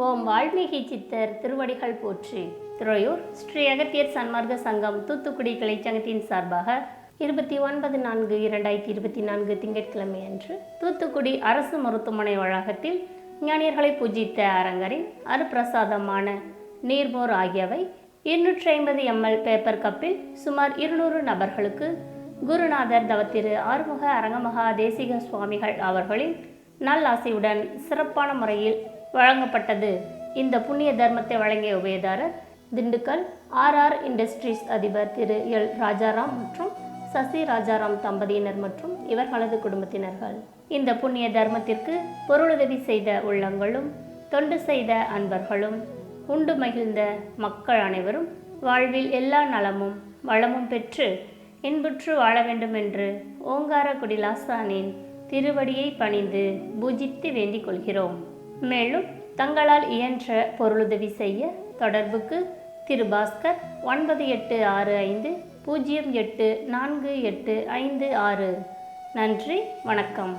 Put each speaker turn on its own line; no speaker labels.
ஓம் வால்மீகி சித்தர் திருவடிகள் போற்றி. துறையூர் ஸ்ரீ அகத்தியர் சன்மார்க்க சங்கம் தூத்துக்குடி கிளைச்சங்கத்தின் சார்பாக இருபத்தி ஒன்பது நான்கு இரண்டாயிரத்தி இருபத்தி நான்கு திங்கட்கிழமை அன்று தூத்துக்குடி அரசு மருத்துவமனை வளாகத்தில் ஞானியர்களை பூஜித்த அரங்கரின் அருப்பிரசாதமான நீர்மோர் ஆகியவை இருநூற்றி ஐம்பது எம்எல் பேப்பர் கப்பில் சுமார் இருநூறு நபர்களுக்கு குருநாதர் தவத்திரு ஆறுமுக அரங்கமகா தேசிக சுவாமிகள் அவர்களின் நல்லாசையுடன் சிறப்பான முறையில் வழங்கப்பட்டது. இந்த புண்ணிய தர்மத்தை வழங்கிய உபயதாரர் திண்டுக்கல் ஆர்ஆர் இண்டஸ்ட்ரீஸ் அதிபர் திரு எல் ராஜாராம் மற்றும் சசி ராஜாராம் தம்பதியினர் மற்றும் இவர்களது குடும்பத்தினர்கள். இந்த புண்ணிய தர்மத்திற்கு பொருளுதவி செய்த உள்ளங்களும் தொண்டு செய்த அன்பர்களும் உண்டு மகிழ்ந்த மக்கள் அனைவரும் வாழ்வில் எல்லா நலமும் வளமும் பெற்று இன்புற்று வாழ வேண்டும் என்று ஓங்கார குடிலாசானின் திருவடியை பணிந்து பூஜித்து வேண்டிக் கொள்கிறோம். மேலும் தங்களால் இயன்ற பொருளுதவி செய்ய தொடர்புக்கு திரு பாஸ்கர் ஒன்பது எட்டு ஆறு ஐந்து பூஜ்ஜியம் எட்டு நான்கு எட்டு ஐந்து ஆறு. நன்றி வணக்கம்.